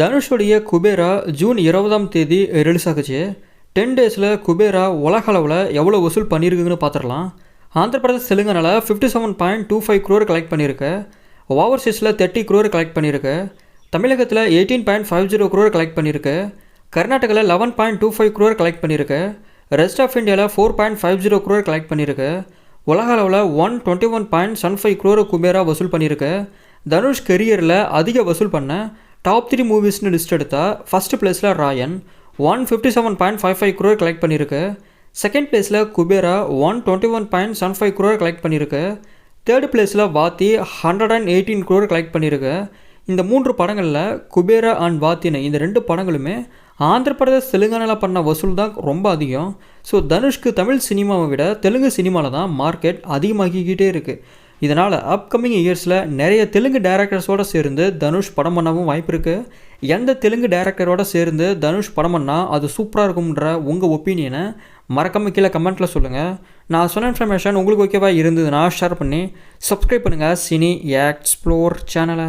தனுஷுடைய Kubera June இருபதாம் தேதி release ஆகுச்சு. Ten டேஸில் குபேரா உலக அளவில் எவ்வளோ வசூல் பண்ணியிருக்குங்கன்னு பார்த்துடலாம் Andhra Pradesh தெலுங்கானால fifty seven point two five crore collect பண்ணியிருக்கு ஓவர்சீஸில் தேர்ட்டி க்ரோர் கலெக்ட் பண்ணியிருக்கு தமிழகத்தில் eighteen point five zero crore collect பண்ணியிருக்கு கர்நாடகாவில் eleven point two five crore collect பண்ணியிருக்கு ரெஸ்ட் ஆஃப் இந்தியாவில் four point five zero crore collect பண்ணியிருக்கு உலக அளவில் one twenty one point seven five crore Kuberaa வசூல் பண்ணியிருக்கு தனுஷ் கெரியரில் அதிக வசூல் பண்ண டாப் த்ரீ மூவிஸ்னு லிஸ்ட் எடுத்தால் ஃபஸ்ட் பிளேஸில் Raayan one fifty seven point five five crore collect பண்ணியிருக்கு செகண்ட் பிளேஸில் Kuberaa one twenty one point seven five crore collect பண்ணியிருக்கு தேர்ட் பிளேஸில் Vaathi hundred and eighteen crore collect பண்ணியிருக்கு இந்த மூன்று படங்களில் குபேரா அண்ட் வாத்தினை இந்த ரெண்டு படங்களுமே ஆந்திர பிரதேஷ் தெலுங்கானாவில் பண்ண வசூல் தான் ரொம்ப அதிகம். ஸோ தனுஷ்க்கு தமிழ் சினிமாவை விட தெலுங்கு சினிமாவில் தான் மார்க்கெட் அதிகமாகிக்கிட்டே இருக்குது இதனால் அப்கமிங் இயர்ஸில் நிறைய தெலுங்கு டேரக்டர்ஸோடு சேர்ந்து தனுஷ் படம் பண்ணவும் வாய்ப்பு இருக்குது எந்த தெலுங்கு டேரக்டரோட சேர்ந்து தனுஷ் படம் பண்ணால் அது சூப்பராக இருக்கும்ன்ற உங்கள் ஒப்பீனியனை மறக்காமல் கீழே கமெண்ட்டில் சொல்லுங்கள் நான் சொன்ன இன்ஃபர்மேஷன் உங்களுக்கு ஓகேவா இருந்ததுன்னா ஷேர் பண்ணி சப்ஸ்கிரைப் பண்ணுங்கள் சினி எக்ஸ்ப்ளோர் சேனலை